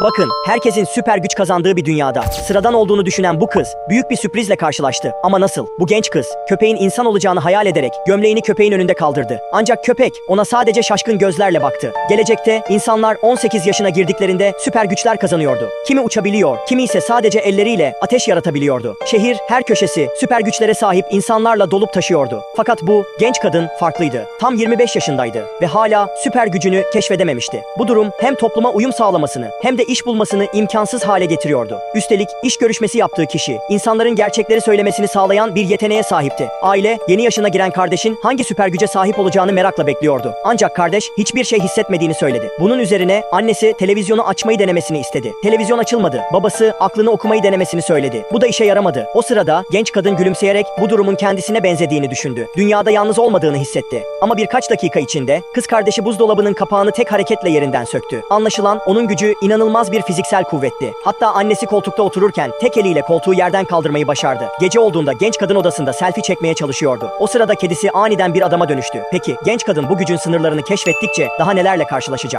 Bakın, herkesin süper güç kazandığı bir dünyada sıradan olduğunu düşünen bu kız büyük bir sürprizle karşılaştı. Ama nasıl? Bu genç kız köpeğin insan olacağını hayal ederek gömleğini köpeğin önünde kaldırdı. Ancak köpek ona sadece şaşkın gözlerle baktı. Gelecekte insanlar 18 yaşına girdiklerinde süper güçler kazanıyordu. Kimi uçabiliyor, kimi ise sadece elleriyle ateş yaratabiliyordu. Şehir her köşesi süper güçlere sahip insanlarla dolup taşıyordu. Fakat bu genç kadın farklıydı. Tam 25 yaşındaydı ve hala süper gücünü keşfedememişti. Bu durum hem topluma uyum sağlamasını hem de iş bulmasını imkansız hale getiriyordu. Üstelik iş görüşmesi yaptığı kişi insanların gerçekleri söylemesini sağlayan bir yeteneğe sahipti. Aile yeni yaşına giren kardeşin hangi süper güce sahip olacağını merakla bekliyordu. Ancak kardeş hiçbir şey hissetmediğini söyledi. Bunun üzerine annesi televizyonu açmayı denemesini istedi. Televizyon açılmadı. Babası aklını okumayı denemesini söyledi. Bu da işe yaramadı. O sırada genç kadın gülümseyerek bu durumun kendisine benzediğini düşündü. Dünyada yalnız olmadığını hissetti. Ama birkaç dakika içinde kız kardeşi buzdolabının kapağını tek hareketle yerinden söktü. Anlaşılan onun gücü inanılmaz bir fiziksel kuvvetti. Hatta annesi koltukta otururken tek eliyle koltuğu yerden kaldırmayı başardı. Gece olduğunda genç kadın odasında selfie çekmeye çalışıyordu. O sırada kedisi aniden bir adama dönüştü. Peki genç kadın bu gücün sınırlarını keşfettikçe daha nelerle karşılaşacak?